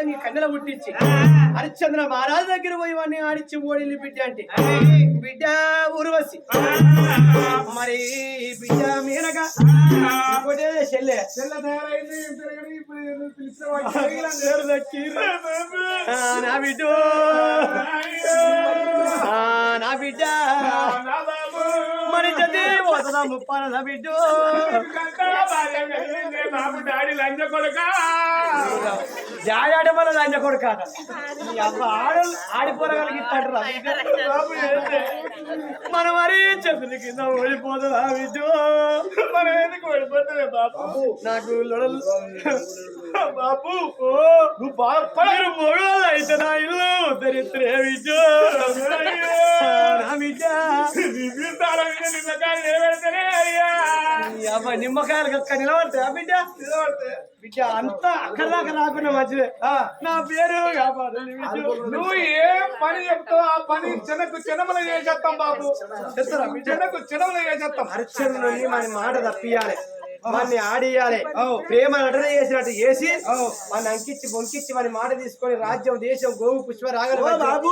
బలవంతంగా ఈ కన్నెల పుట్టించి హరిశ్చంద్ర మహారాజు దగ్గర పోయి వాడిని ఆడిచ్చి ఓడిల్లి బిడ్డ అంటే బిడ్డ ఊర్వశి మరి బిడ్డ మీనగా ఇంకోటే చెల్లె. చెల్ల తయారైంది నా బిడ్డ. ఆ, నా బిడ్డ. పోతుందా ముప్పాన బిడ్డ. లంజ కొడుక. జాడాడ మన లంజ కొడుకాట ఈ అవ్వ ఆడ ఆడిపోరగలిగిస్తాడు? మన మరి చెప్పుల కింద ఓడిపోతుందా బిడ్డ? మనం ఎందుకు వెళ్ళిపోతుంది బాబు? నాకు లొడలు. బాబు. నువ్వు బాగా మొగలు అయితే నా ఇల్లు. దరిద్రే బిడ్డ. బిడ్డ. నిమ్మకాయలు నిలబెడతానే అయ్యా. అవ్వ నిమ్మకాయలు కక్క నిలబడతాయా బిడ్డ? బిడ్డ అంతా అక్కడ దాకా రాకుండా మంచిదే నా పేరు నువ్వు ఏం పని చెప్తావు ఆ పని చిన్నకు చిన్నమల చేసేస్తాం బాబు. చిన్నకు చిన్నమల చేసేస్తాం. అర్చనలో మన మాట తప్పియాలి. వాడిని ఆడియాలి. ప్రేమ నటన చేసినట్టు చేసి వాడిని అంకించి బొంకిచ్చి వాడి మాట తీసుకొని రాజ్యం దేశం గోవు పుష్ప రాగల బాబు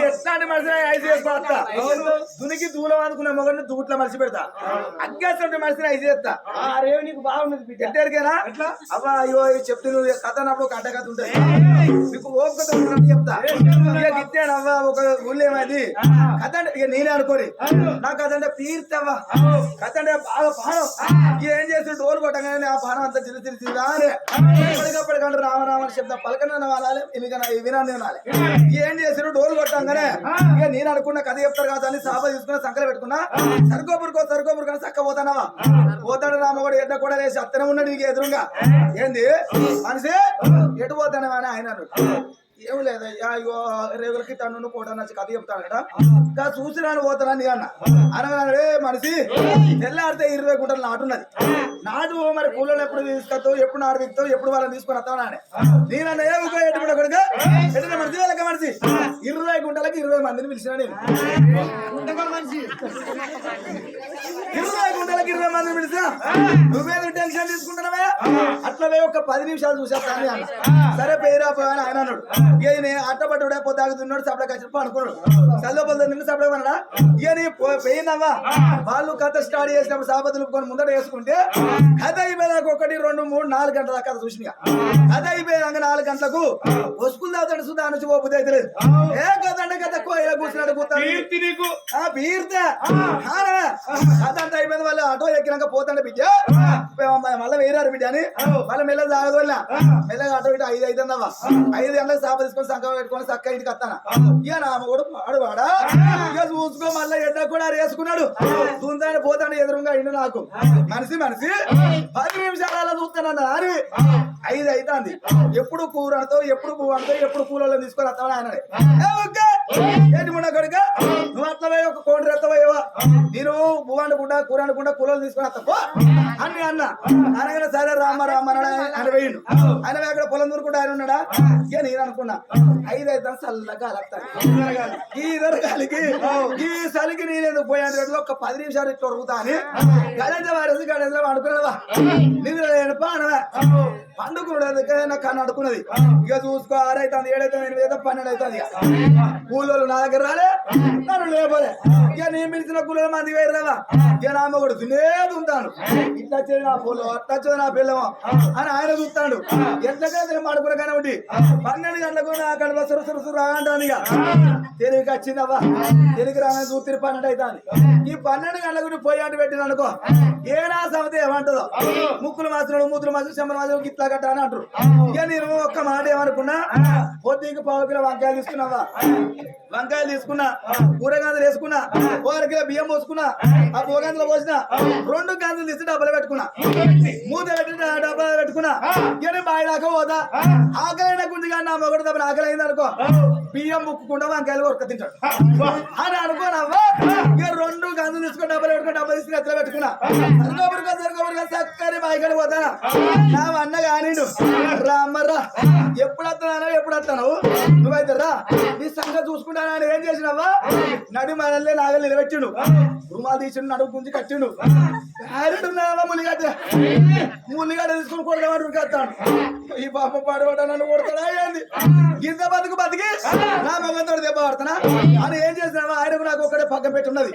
ఎట్లాంటి ఐదు దునికి దూలం అనుకున్న మొగడిని దూట్ల మనిషి పెడతా అగ్గేస్తుంటే మనిషిని ఐదు చేస్తా రేవు నీకు బాగున్నది బిడ్డ. ఎట్టేరికేనా? అబ్బా అయ్యో చెప్తే నువ్వు కథ అన్నప్పుడు ఒక అడ్డ కథ ఉంటుంది నీకు ఉన్నట్టు చెప్తా. గిట్టాను అవ్వ ఒక ఊళ్ళో ఏమైంది? కథ అంటే ఇక నేనే అనుకోని. నా కథ అంటే తీర్తవ్వా కథ అంటే బాగా పానం. ఏం చేసి డోలు కొట్టగానే ఆ పానం అంతా చిరు చిరు చిరు రానే. ఎప్పటికప్పటికంటే రామ రామ అని చెప్తా పలకన వాడాలి ఇక వినాన్ని వినాలి ఏం చేసారు డోలు కొట్టంగానే ఇక నేను అనుకున్న కథ చెప్తారు కదా అని సాప తీసుకున్నా సంకల పెట్టుకున్నా సరుకోపురుకో సరుకోపురు కానీ చక్క పోతానవా? పోతాడు రామగోడు ఎడ్డ కూడా వేసి అత్తనే ఉన్నాడు నీకు ఎదురుగా. ఏంది? మనిషి ఎటు పోతానవా అని ఆయన అన్నాడు. ఏం లేదయ్యా అయ్యో రేగులకి తన్ను కోట నచ్చి కథ చెప్తాను కదా. ఇంకా చూసి రాను పోతానని అన్న. అనగానే "ఏ మనిషి తెల్లాడితే ఇరవై గుంటలు నాటున్నది నాటు మరి కూలలో ఎప్పుడు తీసుకొస్తావు ఎప్పుడు నాటు ఎప్పుడు వాళ్ళని తీసుకొని వస్తావు అని నేనన్న ఏ కూడా కొడుకు? ఎటు మనిషి వెళ్ళక మనిషి? ఇరవై గుంటలకి ఇరవై మందిని పిలిచిన నేను. ఇరవై గుంటలకి ఇరవై మందిని పిలిచిన? నువ్వేదో టెన్షన్ తీసుకుంటున్నావా? అట్లా ఒక పది నిమిషాలు చూసేస్తాను అన్న. సరే పేరా అని ఆయన అన్నాడు. నేను అట్టబట్టుడే పొద్దాగుతున్నాడు సప్లై కచ్చి అనుకున్నాడు. చల్లబోలు నిన్ను సప్లై అన్నాడా ఇక నీ పోయినావా వాళ్ళు కథ స్టార్ట్ చేసినప్పుడు సాపతులు ముందట వేసుకుంటే కథ అయిపోయాక ఒకటి రెండు మూడు నాలుగు గంటల కథ చూసిన కథ అయిపోయాక నాలుగు గంటలకు వస్తుకులు దాతాడు సుధా నుంచి పోతే అయితే లేదు. ఏ కథ అంటే కథ కోయిల కూర్చున్నాడు నీకు. ఆ బీర్తే. అదంతా అయిపోయింది వాళ్ళు ఆటో ఎక్కినాక పోతాండే బిడ్డ. మళ్ళీ వేరారు బిడ్డ అని. మళ్ళీ మెల్ల తాగదోళ్ళ మెల్లగా ఆటో ఇటు ఐదు అవుతుందవ్వా ఐదు గంటలకు తీసుకొని సంకం పెట్టుకొని చక్క ఇంటికి వస్తాను? ఇక నా కూడా పాడు వాడా ఇక చూసుకో మళ్ళీ ఎండ కూడా వేసుకున్నాడు. దుంతాడు పోతాడు ఎదురుగా ఇండు నాకు. మనిషి మనిషి పది నిమిషాలు చూస్తానన్న అని ఐదు అవుతుంది ఎప్పుడు కూర అంటావు ఎప్పుడు పువ్వు అంటావు ఎప్పుడు కూలలో తీసుకొని వస్తావు ఆయన ఏంటి మొన్న కొడుక నువ్వు ఒక కోడి రెత్తపోయావా నేను పువ్వు అనుకుంటా కూర అనుకుంటా కూలలు తీసుకొని వస్తా అని అన్న. అనగానే సరే రామ రామ అన్నాడు ఆయన- వేయండు. ఆయన అక్కడ పొలం దూరుకుంటా ఆయన ఉన్నాడా? ఇక నేను అనుకున్నా. ఐదు ఐదు చల్లగా అలస్తాను ఈ దొరకాలికి ఈ చలికి నేను పోయాను రోజులు ఒక పది నిమిషాలు ఇట్లా ఉరుగుతా అని గణేశ వారేసి గణేశ అనుకున్నావా నిద్ర లేనప్పా అనవా పండుకున్నది నాకు అని అనుకున్నది ఇక చూసుకో ఆరైతుంది ఏడైతుంది ఎనిమిది అయితే పన్నెండు అవుతుంది ఊళ్ళో నా దగ్గర రాలే. నన్ను లేపోలే ఇక నేను పిలిచిన కూలోళ్ళు మంది వేరు రావా ఇక నా మొగుడు తినేది ఉంటాను ఇట్లా వచ్చేది నా పూలు అట్లా వచ్చేది నా పిల్లమో? అని ఆయన చూస్తాడు. ఎట్లకైతే మాడుకున్న కానీ ఒకటి పన్నెండు గంటలకు నా అక్కడ సురు సురు సురు అంటాను ఇక. తిరిగి వచ్చిందవ్వా? తిరిగి రాగానే చూసి పన్నెండు అవుతుంది ఈ పన్నెండు గంటలకు పోయి అంటు పెట్టిన అనుకో. ఏనా సమతే ఏమంటదో? ముక్కులు మాత్రం మూతులు మాత్రం చెమ్మలు మాత్రం గిట్లా గట్ట అని అంటారు. ఇక నేను ఒక్క మాట ఏమనుకున్నా? పొద్దుకి పావు కిలో వంకాయలు తీసుకున్నావా? వంకాయలు తీసుకున్నా కూరగాయలు వేసుకున్నా ఒక కిలో బియ్యం పోసుకున్నా ఆ పోగందులో పోసిన రెండు గంజలు తీసి డబ్బులు పెట్టుకున్నా. మూత పెట్టి డబ్బులు పెట్టుకున్నా. ఇక నేను దాకా పోదా ఆకలైన గుంజి కానీ నా మొగడు తప్ప ఆకలి అయింది అనుకో. బియ్యం ముక్కుకుండా వంకాయలు కొరక తింటాడు. అని అనుకోనవ్వా? ఇక రెండు గంజలు తీసుకుని డబ్బులు పెట్టుకుని డబ్బులు తీసుకుని ఎత్తులో పెట్టుకున్నా. నిలబెట్టిండు రుమాలు తీసిండు నడుము గుంజి కట్టిండు. ఆడుతున్నావా మునిగడ్డ మునిగడ్డ తీసుకుని కొడదామని కట్టాను ఈ పాప పాడబడ్డా నన్ను కొడతాడా ఏంది? గింత బతుకు బతికి నా మగంతో దెబ్బ పడుతున్నా? అని ఏం చేసినావా? ఆయనకు నాకు ఒక్కడే పక్కన పెట్టున్నది.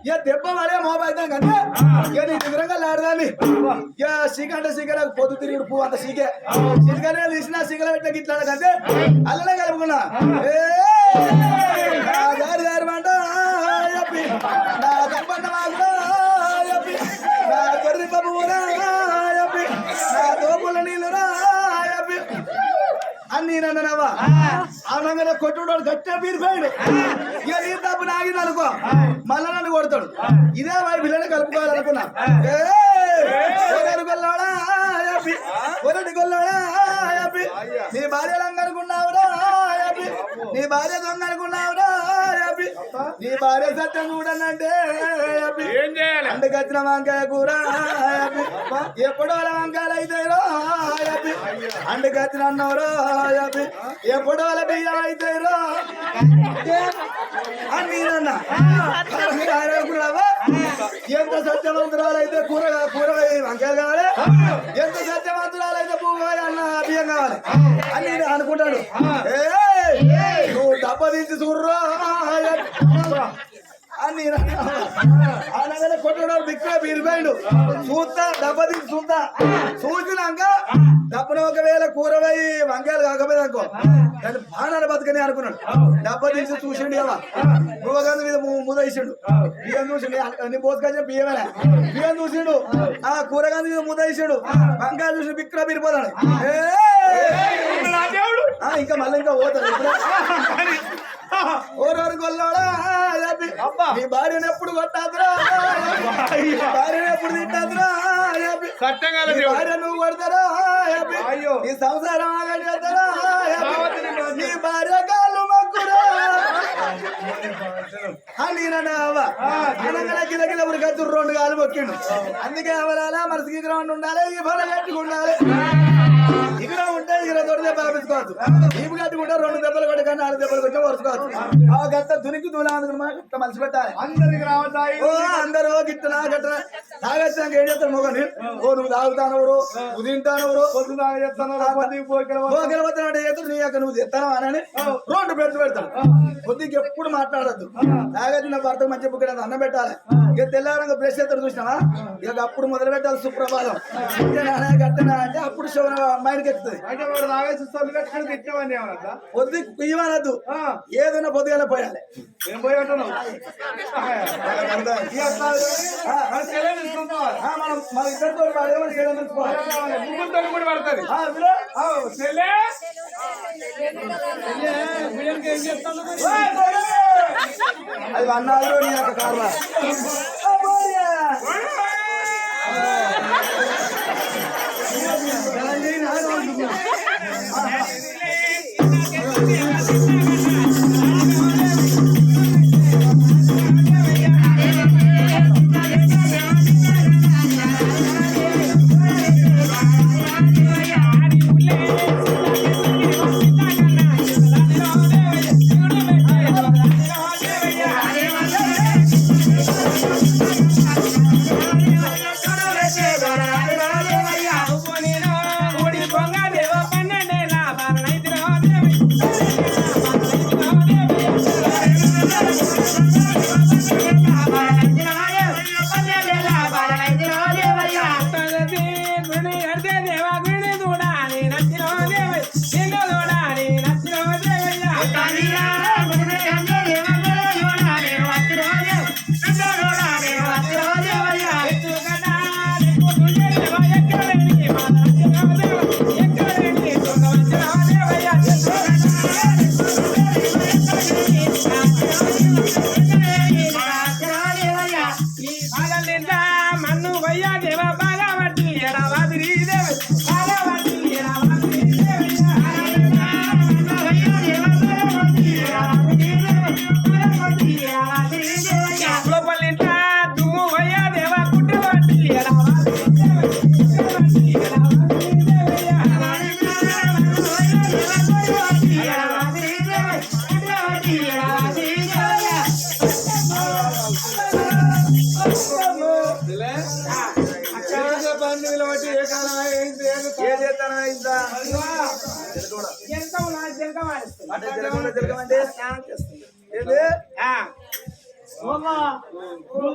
ఇక దెబ్బ పడే మోబాయిద్దాం కంటే ఇక నీ దగ్గరంగా లాడదాన్ని. ఇక సీక అంటే సీక నాకు పొద్దు తిరిగి పువ్వు అంత సీకే. సీకనే తీసిన సీకల పెట్టిన గిట్లా కంటే అల్లనే కలుపుకున్నా. ఏ దారి దారి మాట నన్ననవా అనగానే కొట్టుడు గట్టిగా పీరిపోయాడు. ఇక నీ తప్పు నాగింది అనుకో. మళ్ళా నన్ను కొడతాడు. ఇదే వాడి పిల్లని కలుపుకోవాలనుకున్నా. కొల్లాడా చెప్పి నీ భార్య భార్య దొంగ అనుకున్నావురా నీ భార్య సత్యం చూడనంటే చెప్పి ఏం చేయాలి? అందుకచ్చిన వంకాయ కూర ఎప్పుడో వంకాయలు అవుతాయిరో చెప్పి అందుకచ్చిన అన్నవరో ఎప్పుడో బియ్యం అని అనుకున్నావా? ఎంత సత్యవంతురాలైతే కూర కూర వంకాయలు కావాలి? ఎంత సత్యవంతురాలైతే పువ్వు కావాలి అన్న బియ్యం కావాలి? అని నేను అనుకుంటాడు దిక్కులో పీరిపోయాడు చూస్తా దెబ్బ తీసి చూస్తా. చూసినాక దెబ్బన ఒకవేళ కూర వంకాయలు కాకపోయింది అనుకో. దాన్ని బాణాలు బతకని అనుకున్నాడు. దెబ్బ తీసి చూసిండు కదా నువ్వు మీద ముదేసిండు బియ్యం చూసిండు. నీ పోసుకొచ్చిన బియ్యమేనా బియ్యం చూసిండు. ఆ కూరగాయల మీద ముదేసిండు వంకాయ చూసి దేవుడు ఆ, ఇంకా మళ్ళీ ఇంకా పోతాడు. ఓరోరు గొల్లోడా చెప్పి నీ భార్యను ఎప్పుడు కొట్టాదురా? భార్యను ఎప్పుడు తిట్టాదురా? భార్య నువ్వు కొడతారా? అయ్యో. నీ సంసారం నీ భార్య కాళ్ళు మక్కురా కింద కింద రెండు కాలు మొక్కిండు. అందుకే ఎవరాలా మనసుకి గ్రౌండ్ ఉండాలి ఈ బల గట్టిగా ఉండాలి. ఇక్కడ ఉంటే ఇక్కడ తోటి దెబ్బలు పెట్టుకోవచ్చు ఈపు కట్టుకుంటే రెండు దెబ్బలు కొట్టి కానీ నాలుగు దెబ్బలు కొట్టి వరుసుకోవచ్చు ఆ గట్ట దునికి దూలా అందుకుని మాట ఇట్లా మనిషి పెట్టాలి. అందరికి రావద్దాయి. ఓ అందరూ గిట్టనా గట్టనా తాగొచ్చాక ఏం చేస్తారు మొగని? ఓ నువ్వు తాగుతానవరు నువ్వు తింటానవరు. చేస్తాను పొద్దుకి ఓ గెలవద్దానంటే చేతులు నీ యొక్క నువ్వు తెస్తాను అని రెండు పెట్టి పెడతాడు. కొద్దిగా ఎప్పుడు మాట్లాడద్దు. తాగొచ్చి నా భర్త మంచి బుక్కడ అన్నం పెట్టాలి. ఇక తెల్లారంగా బ్రష్ చేస్తారు చూసినావా? ఇక అప్పుడు మొదలు పెట్టాలి సుప్రభాతం. గట్టనా అంటే అప్పుడు శివన అమ్మాయికి ఎక్కుతుంది వాడు రావేసి సొల్లు కట్టుకుని తిట్టమని ఏమన్నా పొద్దు కుయ్యమనద్దు ఏదైనా పొద్దుగాల పోయాలి. ఏం పోయి అంటున్నావు మనం మన ఇద్దరితో వాడే మనకి ఏదైనా తెలుసుకోవాలి. ముగ్గురు తల్లి కూడా పడుతుంది అది అన్నారు నీ యొక్క కారణం Yeah.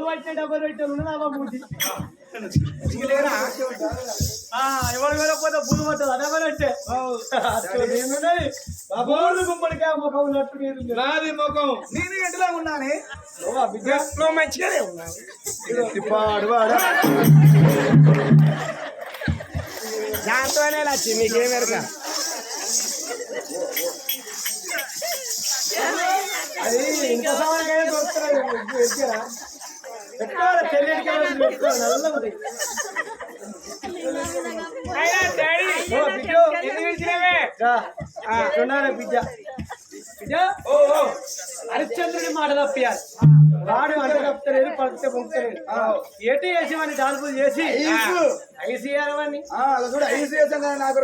పట్టిన డబ్బులు పెట్టాను మూటి ఎవరు వెళ్ళకపోతే పూలు పట్టదు అదెవరంటే గుమ్మడికాయ ముఖం ఉన్నట్టు నాది ముఖం. నేను ఎట్లా ఉన్నాను. నువ్వు మంచిగానే ఉన్నాను పాడు పాడు దాంతోనే లచ్చి మీకేమెరక అది ఇంత సమయంగా దొరుకుతున్నాయి? పెట్టుకోవాలి చెల్లెడికి హరిశ్చంద్రుడి మాట తప్పియాలి వాడు అంత ఏటీ చేసి దాల్పులు చేసి. ఐసీఆర్ నాకు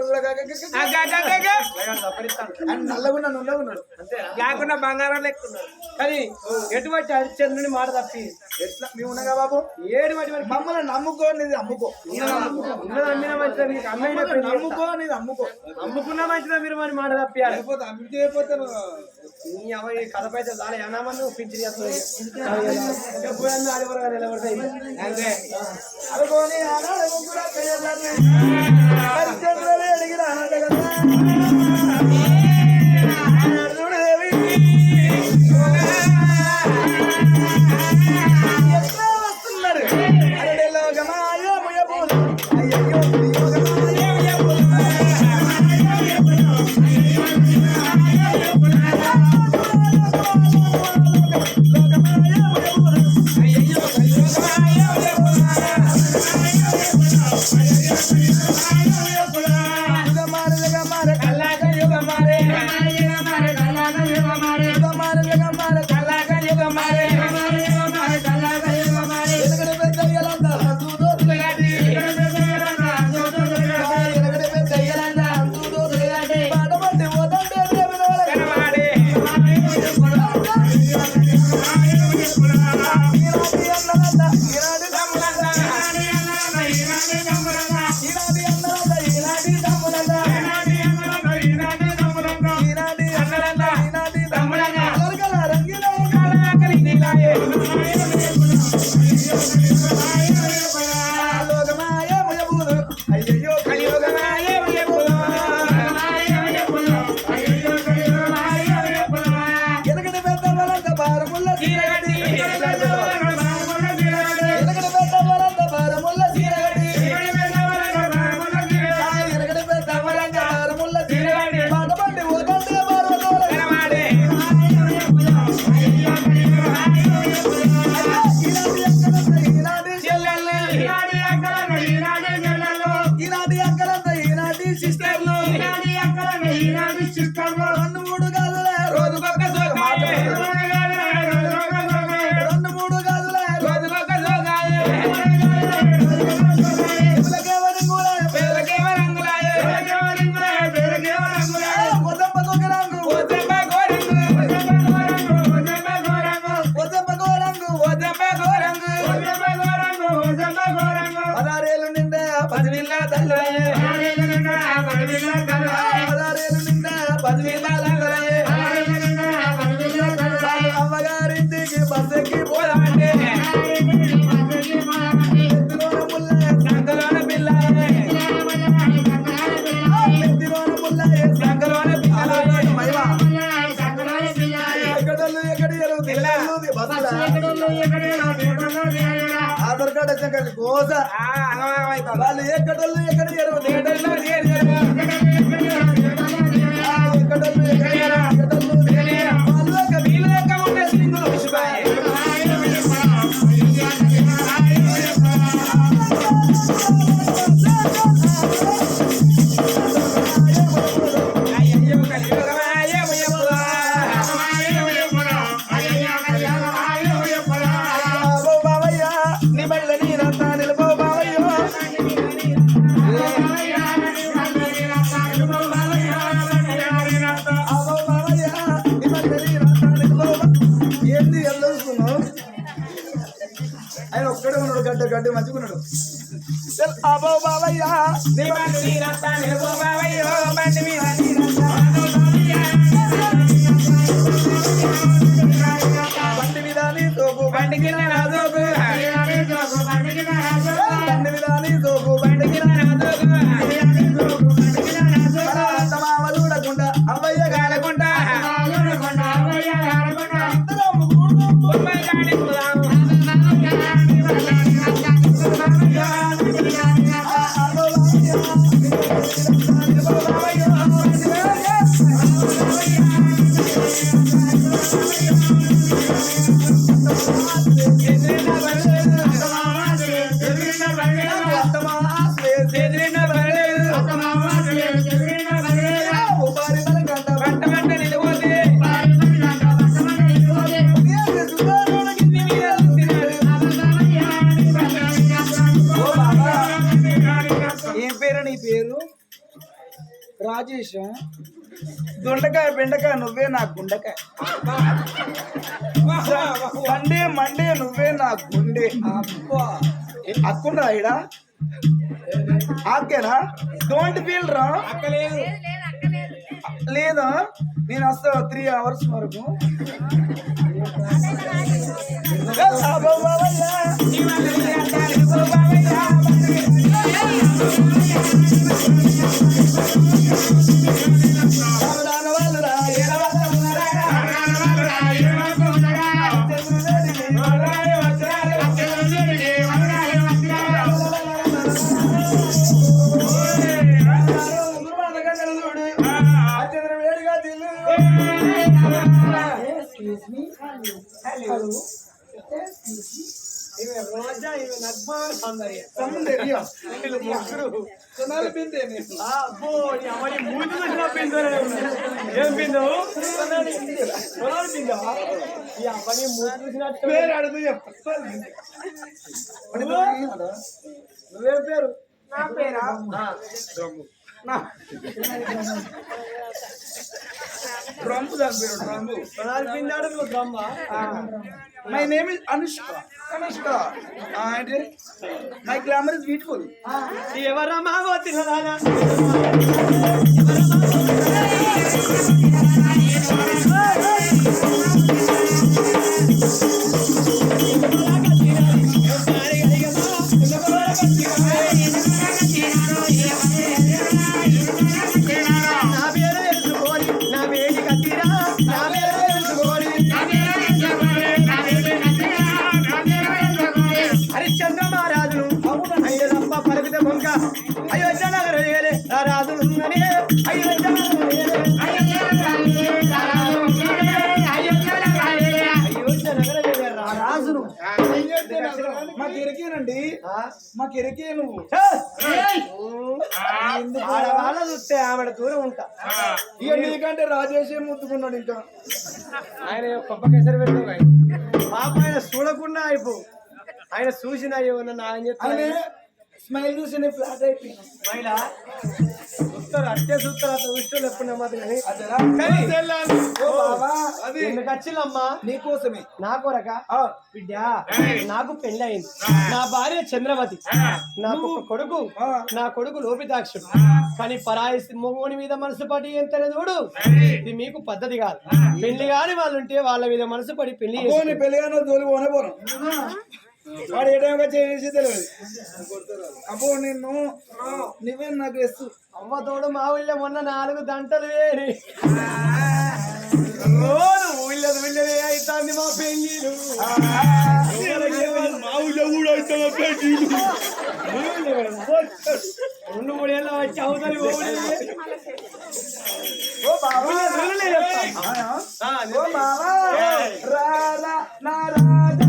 లేకుండా బంగారం లెక్కున్నాడు. కానీ ఎటువంటి హరిచంద్రుని మాట తప్పి. ఎట్లా? మేము ఉన్నా బాబు? ఏడు మరి మమ్మల్ని నమ్ముకో నీది అమ్ముకో అమ్మిన మంచిది అమ్మైన నమ్ముకో నీది అమ్ముకో అమ్ముకున్న మంచిదా మీరు మరి మాట తప్పి అయిపోతా అమ్మితే అయిపోతాను నీ అమ్మాయి కథపైతే చాలా ఏమన్నా పింఛన్ చేస్తాను అడిగిరా ఎక్కడ గోజ వాళ్ళు ఎక్కడ ఎక్కడ గడ్డ ఉన్నాడు గడ్డ గడ్డ మంచిగున్నాడు అబ్బో బాబయ్యా Yeah. దొండకాయ బెండకాయ నువ్వే నా గుండకాయ. మండే మండే నువ్వే నా గుండె. అక్కుండా ఇడా ఆకేనా డోంట్ ఫీల్ రా. అక్కలేదు. లేదా నేను వస్తా త్రీ అవర్స్ వరకు. ఏం పిందో సొనాలి పిందో ఈ అమ్మని మూతి చూసినట్టు పేరు అడుగు. నువ్వేం పేరు. నా పేరా. డ్రమ్ము దాని పేరు డ్రమ్ము. నువ్వు Brahma my name is Anushka Anushka అంటే మై గ్లామర్ ఇస్ బ్యూటిఫుల్ ఎవరా మాగో మాకు ఎరికే నువ్వు. ఆడవాళ్ళ చూస్తే ఆవిడ దూరం ఉంటా. ఇక నీకంటే రాజేషే ముద్దుకున్నాడు ఇంకా. ఆయన గొప్ప కేసరి పెట్టావు పాప ఆయన చూడకుండా అయిపో. ఆయన చూసిన ఏమన్నా ఆయన స్మైల్ చూసి నేను ఫ్లాట్ అయిపోయినా. చూస్తారు అట్టే చూస్తారు అట్లా చూస్తారు ఎప్పుడు నమ్మదు కానీ? కానీ ఎందుకు వచ్చిందమ్మా నీకోసమే నా కొరక? బిడ్డ నాకు పెళ్ళి అయింది నా భార్య చంద్రవతి. నాకు కొడుకు. నా కొడుకు లోపితాక్షుడు. కానీ పరాయి మొగోని మీద మనసు పడి ఎంత చూడు ఇది మీకు పద్ధతి కాదు. పెళ్ళి కాని వాళ్ళు ఉంటే వాళ్ళ మీద మనసు పడి పెళ్ళి అబ్బో నీ వాడు ఏ టైంగా చేసి తెలియదు అబ్బో నిన్ను నువ్వే నాకు ఎస్తు అమ్మ తోడు మా ఊళ్ళో మొన్న నాలుగు గంటలు వేరి అవుతుంది మా మా ఊళ్ళో కూడా అవుతుంది పెళ్ళిలు రెండు మూడు ఏళ్ళ వచ్చి అవుతుంది ఓ బాబా ఆ, ఓ బాబా రా రా నా రాజా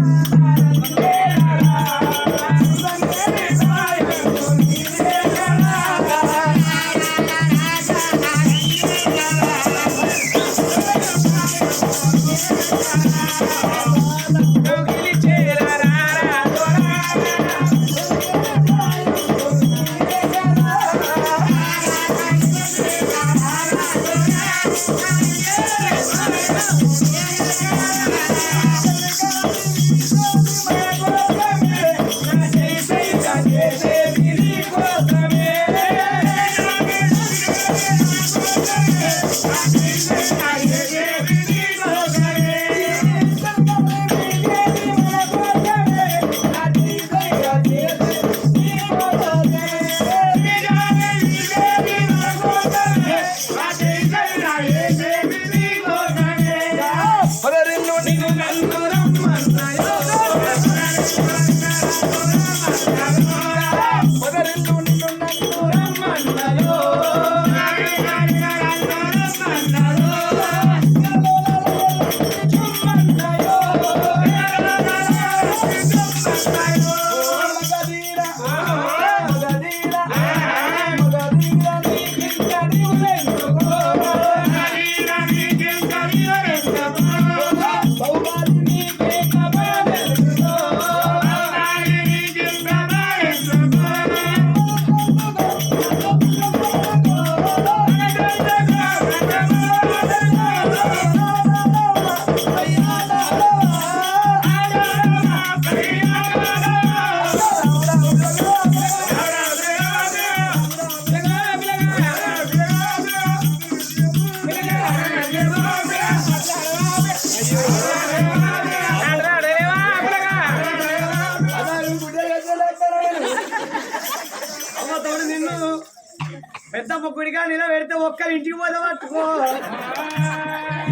ఇంటికి పోతే పట్టుకో.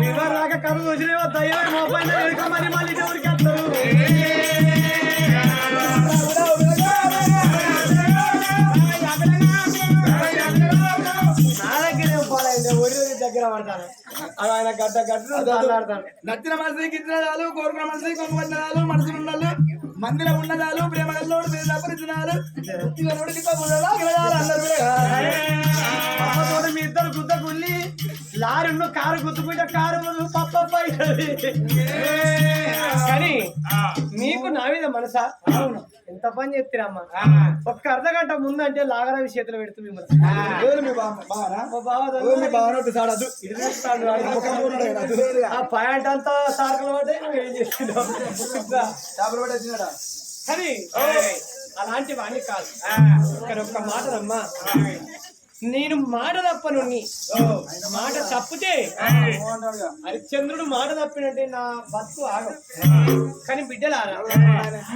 ఎవరు రాక ఎడుక మరి మళ్ళీ ఎవరికి వస్తారు దగ్గరే పడతాను. ఆయన గడ్డ గడ్డ నచ్చిన మనసుకి ఇచ్చినాలు కోరుకున్న మనసుకి కొంగవచ్చినాలు మనసులు ఉండాలి మందిరం ఉన్నదాలు ప్రేమ కల్లోడు తప్పరిచ్చినాలు అందరూ మీ ఇద్దరు గుద్ద లారీను కారు గుద్దుకుంటే కారు పప్ప కానీ మీకు నా మీద మనసా? ఎంత పని చెప్తారమ్మా ఒక్క అర్ధ గంట ముందంటే లాగరావి చేతిలో పెడుతుంది. ఆ. పాయింట్ అంతా సార్కులు నువ్వు ఏం చేస్తున్నావు? కానీ అలాంటి వాణ్ణి కాదు. ఇక్కడ ఒక్క మాట రమ్మా. నేను మాట తప్పను మాట తప్పితే హరిశ్చంద్రుడు మాట తప్పినట్టే నా బతుకు ఆగం. కానీ బిడ్డలారా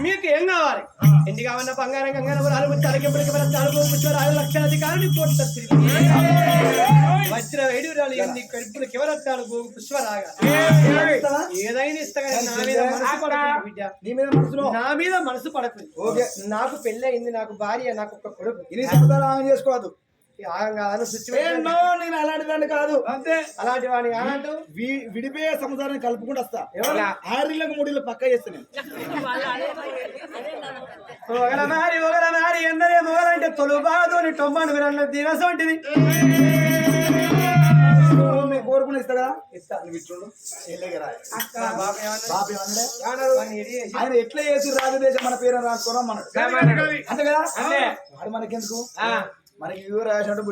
మీకు ఏం కావాలి? ఎన్ని కావాలన్నా బంగారం గంగారం ముచ్చి అరకెప్పటికి మన ముచ్చారు ఆరు లక్షలాధికారులు వజ్ర వేడిరాలు ఎన్ని కడుపులు కివరత్నాలు గోగు పుష్పరాగా? ఏదైనా ఇస్తా కానీ నా మీద మనసు పడకుండా బిడ్డ. నీ మీద మనసులో నా మీద మనసు పడకుంది ఓకే. నాకు పెళ్ళి అయింది నాకు భార్య నాకు ఒక కొడుకు. ఇది చేసుకోవద్దు. నేను అలాంటి దాన్ని కాదు. అంతే. అలాంటి వాడిని వి- విడిపోయే సంసారాన్ని కలుపుకుంటూ వస్తా? ఆరిళ్ళకు మూడిళ్ళు పక్క చేస్తా నేను. ఒకల మారి ఒకల మారి ఎందరే మొగలంటే విరన్న కోరుకుని ఇస్తా కదా? ఇస్తా నువ్వు ఇచ్చుండు వెళ్ళగరా బాబు ఏమన్నాడే? ఆయన ఎట్లా చేసి రాజదేశం మన పేరు రాసుకోరా మన అంతే కదా. వాడు మనకెందుకు? మనకి ఇవి రాసినట్టు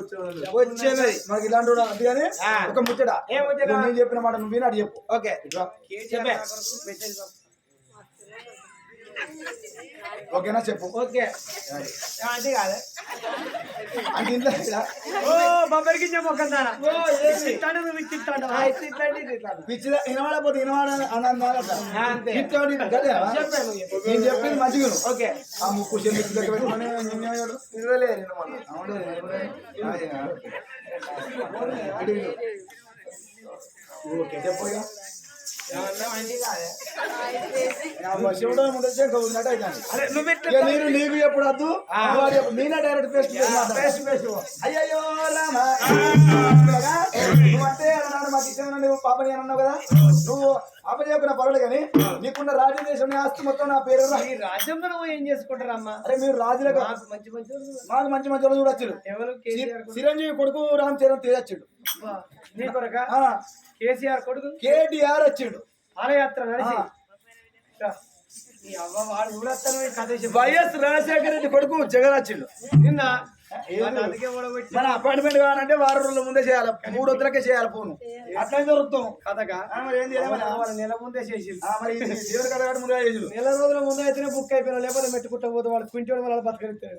వచ్చేది మనకి ఇలాంటి అది కానీ ఒక ముచ్చట. ఏం ముచ్చట? ఇప్పుడు నేను చెప్పిన మాట నువ్వు వినాడు చెప్పు. ఓకే. ఓకేనా చెప్పు? ఓకే. అంటే కాదు. అంటే ఇంట్లో ఓ నువ్వు పిచ్చిదా వినవాడపోతే వినవాడ అంతే. చెప్పాను, చెప్పు. నేను చెప్పింది మంచిగా. ఓకే. ఆ ముక్కు విను. ఓకే చెప్పు నేను నీకు ఎప్పుడు వద్దు. నేనే డైరెక్ట్ ఫేస్ టు ఫేస్ మాట్లాడతా. ఫేస్ టు ఫేస్ అయ్యయ్యో రామ. నువ్వు అంటే అన్నాడు మాకు ఇష్టమైన నువ్వు పాపని అని అన్నావు కదా. నువ్వు చెప్పిన పర్వాలేదు కానీ నీకున్న రాజదేశం నీ ఆస్తి మొత్తం నా పేరు రాజ్యంలో నువ్వు ఏం చేసుకుంటారమ్మా? అరే మీరు రాజులకు మాకు మంచి మంచి. మాకు మంచి మంచి వాళ్ళు చూడొచ్చు? చిరంజీవి కొడుకు రామ్ చరణ్ తేజ్ వచ్చిండు అబ్బా, నీ కొరక? ఆ, కేసీఆర్ కొడుకు? కేటీఆర్ వచ్చిండు. పాదయాత్ర నడిచి. వైఎస్ రాజశేఖర రెడ్డి కొడుకు జగన్ వచ్చిండు. నిన్న మన అపాయింట్మెంట్ కావాలంటే వారం రోజుల ముందే చేయాలి. మూడు వద్దులకే చేయాలి ఫోన్. అట్లా దొరుకుతాం కథగా? వాళ్ళ నెల ముందే చేసి నెల రోజుల ముందే అయితేనే బుక్ అయిపోయినా. లేకపోతే మెట్టుకుంటా పోతే వాడు కుంటోడు వాళ్ళు బతకరిస్తాడు